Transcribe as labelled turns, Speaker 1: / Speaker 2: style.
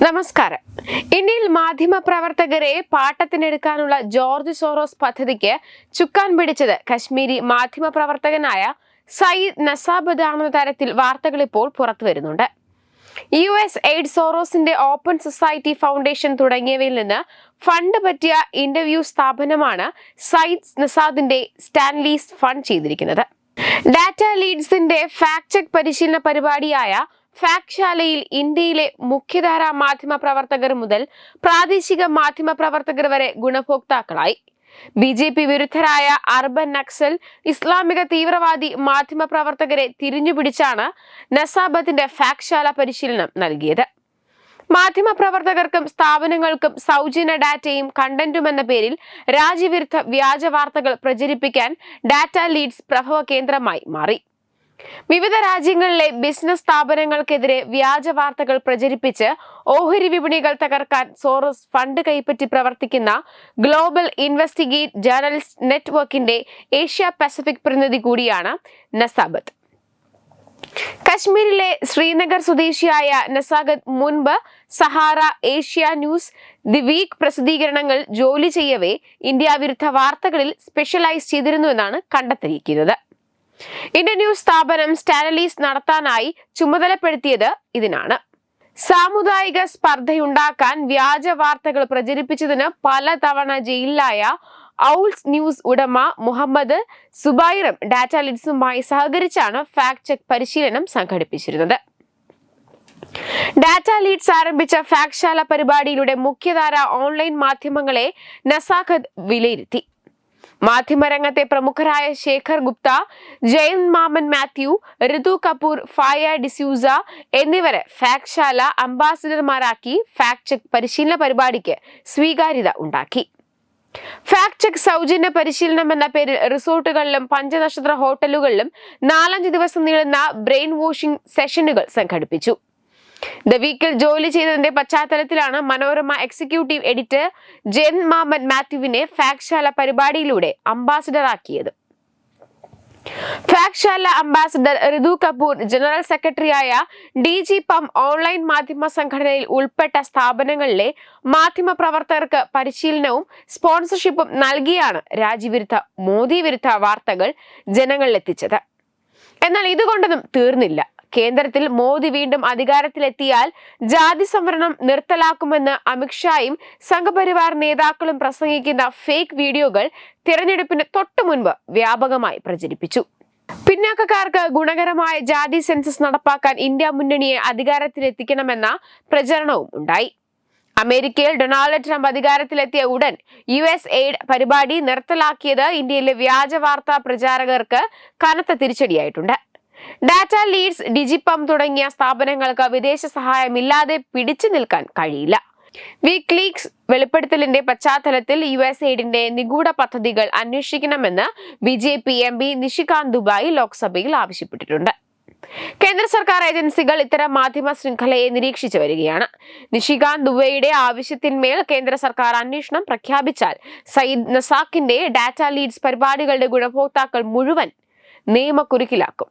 Speaker 1: നമസ്കാരം. ഇന്ത്യയിൽ മാധ്യമ പ്രവർത്തകരെ പാട്ടത്തിനെടുക്കാനുള്ള ജോർജ് സോറോസ് പദ്ധതിക്ക് ചുക്കാൻ പിടിച്ചത് കശ്മീരി മാധ്യമ പ്രവർത്തകനായ സയ്യിദ് നസാബദ് ആണെന്ന തരത്തിൽ വാർത്തകൾ ഇപ്പോൾ പുറത്തു വരുന്നുണ്ട്. യു എസ് എയ്ഡ് സോറോസിന്റെ ഓപ്പൺ സൊസൈറ്റി ഫൗണ്ടേഷൻ തുടങ്ങിയവയിൽ നിന്ന് ഫണ്ട് പറ്റിയ ഇന്റർവ്യൂ സ്ഥാപനമാണ് സയ്യിദ് നസാദിന്റെ സ്റ്റാൻലീസ് ഫണ്ട് ചെയ്തിരിക്കുന്നത്. ഡാറ്റ ലീഡ്സിന്റെ ഫാക്ട് ചെക്ക് പരിശീലന പരിപാടിയായ ഫാക്ട്ശാലയിൽ ഇന്ത്യയിലെ മുഖ്യധാര മാധ്യമ പ്രവർത്തകർ മുതൽ പ്രാദേശിക മാധ്യമ പ്രവർത്തകർ വരെ ഗുണഭോക്താക്കളായി. ബി ജെ പി വിരുദ്ധരായ അർബൻ നക്സൽ ഇസ്ലാമിക തീവ്രവാദി മാധ്യമ പ്രവർത്തകരെ തിരിഞ്ഞുപിടിച്ചാണ് നസാബത്തിന്റെ ഫാക്ഷാല പരിശീലനം നൽകിയത്. മാധ്യമ പ്രവർത്തകർക്കും സ്ഥാപനങ്ങൾക്കും സൗജന്യ ഡാറ്റയും കണ്ടന്റും എന്ന പേരിൽ രാജ്യവിരുദ്ധ വ്യാജ വാർത്തകൾ പ്രചരിപ്പിക്കാൻ ഡാറ്റ ലീഡ്സ് പ്രഭവ കേന്ദ്രമായി മാറി. വിവിധ രാജ്യങ്ങളിലെ ബിസിനസ് സ്ഥാപനങ്ങൾക്കെതിരെ വ്യാജ വാർത്തകൾ പ്രചരിപ്പിച്ച് ഓഹരി വിപണികൾ തകർക്കാൻ സോറസ് ഫണ്ട് കൈപ്പറ്റി പ്രവർത്തിക്കുന്ന ഗ്ലോബൽ ഇൻവെസ്റ്റിഗേറ്റ് ജേർണലിസ്റ്റ് നെറ്റ്വർക്കിന്റെ ഏഷ്യ പസഫിക് പ്രതിനിധി കൂടിയാണ് നസാബത്ത് കശ്മീരിലെ ശ്രീനഗർ സ്വദേശിയായ നസാഗത് മുൻപ് Sahara Asia news the week പ്രസിദ്ധീകരണങ്ങൾ ജോലി ചെയ്യവേ ഇന്ത്യ വിരുദ്ധ വാർത്തകളിൽ സ്പെഷ്യലൈസ് ചെയ്തിരുന്നുവെന്നാണ് കണ്ടെത്തിയിരിക്കുന്നത്. ഇന്ത്യൻ ന്യൂസ് സ്ഥാപനം സ്റ്റാനലീസ് നടത്താനായി ചുമതലപ്പെടുത്തിയത് ഇതിനാണ്. സാമുദായിക സ്പർദ്ധയുണ്ടാക്കാൻ വ്യാജ വാർത്തകൾ പ്രചരിപ്പിച്ചതിന് പലതവണ ജയിലിലായ ഔൾസ് ന്യൂസ് ഉടമ മുഹമ്മദ് സുബൈറും ഡാറ്റ ലിഡ്സുമായി സഹകരിച്ചാണ് ഫാക്ട് ചെക്ക് പരിശീലനം സംഘടിപ്പിച്ചിരുന്നത്. ഡാറ്റ ലീഡ്സ് ആരംഭിച്ച ഫാക്ട്ശാല പരിപാടിയിലൂടെ മുഖ്യധാര ഓൺലൈൻ മാധ്യമങ്ങളെ നസാഖത്ത് വിലയിരുത്തി. മാധ്യമരംഗത്തെ പ്രമുഖരായ ശേഖർ ഗുപ്ത ജയന്ത് മാമൻ മാത്യു ഋതു കപൂർ ഫായ ഡിസ്യൂസ എന്നിവരെ ഫാക്ട്ശാല അംബാസിഡർമാരാക്കി ഫാക്ട് ചെക്ക് പരിശീലന പരിപാടിക്ക് സ്വീകാര്യത ഉണ്ടാക്കി. ഫാക്ട് ചെക്ക് സൗജന്യ പരിശീലനം എന്ന പേരിൽ റിസോർട്ടുകളിലും പഞ്ചനക്ഷത്ര ഹോട്ടലുകളിലും നാലഞ്ച് ദിവസം നീളുന്ന ബ്രെയിൻ വാഷിംഗ് സെഷനുകൾ സംഘടിപ്പിച്ചു. ദ വീക്കിൽ ജോലി ചെയ്തതിന്റെ പശ്ചാത്തലത്തിലാണ് മനോരമ എക്സിക്യൂട്ടീവ് എഡിറ്റർ ജെൻ മാമൻ മാത്യുവിനെ ഫാക്ഷാല പരിപാടിയിലൂടെ അംബാസിഡറാക്കിയത് ഫാക്ഷാല അംബാസിഡർ ഋതു കപൂർ ജനറൽ സെക്രട്ടറിയായ ഡി ജി പം ഓൺലൈൻ മാധ്യമ സംഘടനയിൽ ഉൾപ്പെട്ട സ്ഥാപനങ്ങളിലെ മാധ്യമ പ്രവർത്തകർക്ക് പരിശീലനവും സ്പോൺസർഷിപ്പും നൽകിയാണ് രാജ്യവിരുദ്ധ മോദി വിരുദ്ധ വാർത്തകൾ ജനങ്ങളിലെത്തിച്ചത്. എന്നാൽ ഇതുകൊണ്ടൊന്നും തീർന്നില്ല. കേന്ദ്രത്തിൽ മോദി വീണ്ടും അധികാരത്തിലെത്തിയാൽ ജാതി സംവരണം നിർത്തലാക്കുമെന്ന് അമിത്ഷായും സംഘപരിവാർ നേതാക്കളും പ്രസംഗിക്കുന്ന ഫേക്ക് വീഡിയോകൾ തിരഞ്ഞെടുപ്പിന് തൊട്ടു മുൻപ് വ്യാപകമായി പ്രചരിപ്പിച്ചു. പിന്നാക്കക്കാർക്ക് ഗുണകരമായ ജാതി സെൻസസ് നടപ്പാക്കാൻ ഇന്ത്യ മുന്നണിയെ അധികാരത്തിലെത്തിക്കണമെന്ന പ്രചരണവും ഉണ്ടായി. അമേരിക്കയിൽ ഡൊണാൾഡ് ട്രംപ് അധികാരത്തിലെത്തിയ ഉടൻ യു എസ് എയ്ഡ് പരിപാടി നിർത്തലാക്കിയത് ഇന്ത്യയിലെ വ്യാജ വാർത്താ പ്രചാരകർക്ക് കനത്ത തിരിച്ചടിയായിട്ടുണ്ട്. ഡാറ്റ ലീഡ്സ് ഡിജിപം തുടങ്ങിയ സ്ഥാപനങ്ങൾക്ക് വിദേശ സഹായമില്ലാതെ പിടിച്ചു നിൽക്കാൻ കഴിയില്ല. വീക്ക്ലീക്സ് വെളിപ്പെടുത്തലിന്റെ പശ്ചാത്തലത്തിൽ യു എസ് എയ്ഡിന്റെ നിഗൂഢ പദ്ധതികൾ അന്വേഷിക്കണമെന്ന് B J P M P Nishikant Dubey ലോക്സഭയിൽ ആവശ്യപ്പെട്ടിട്ടുണ്ട്. കേന്ദ്ര സർക്കാർ ഏജൻസികൾ ഇത്തരം മാധ്യമ ശൃംഖലയെ നിരീക്ഷിച്ചു വരികയാണ്. നിഷികാന്ത് ദുബൈയുടെ ആവശ്യത്തിന്മേൽ കേന്ദ്ര സർക്കാർ അന്വേഷണം പ്രഖ്യാപിച്ചാൽ സയ്യിദ് നസാക്കിന്റെ ഡാറ്റ ലീഡ്സ് പരിപാടികളുടെ ഗുണഭോക്താക്കൾ മുഴുവൻ നിയമക്കുരുക്കിലാക്കും.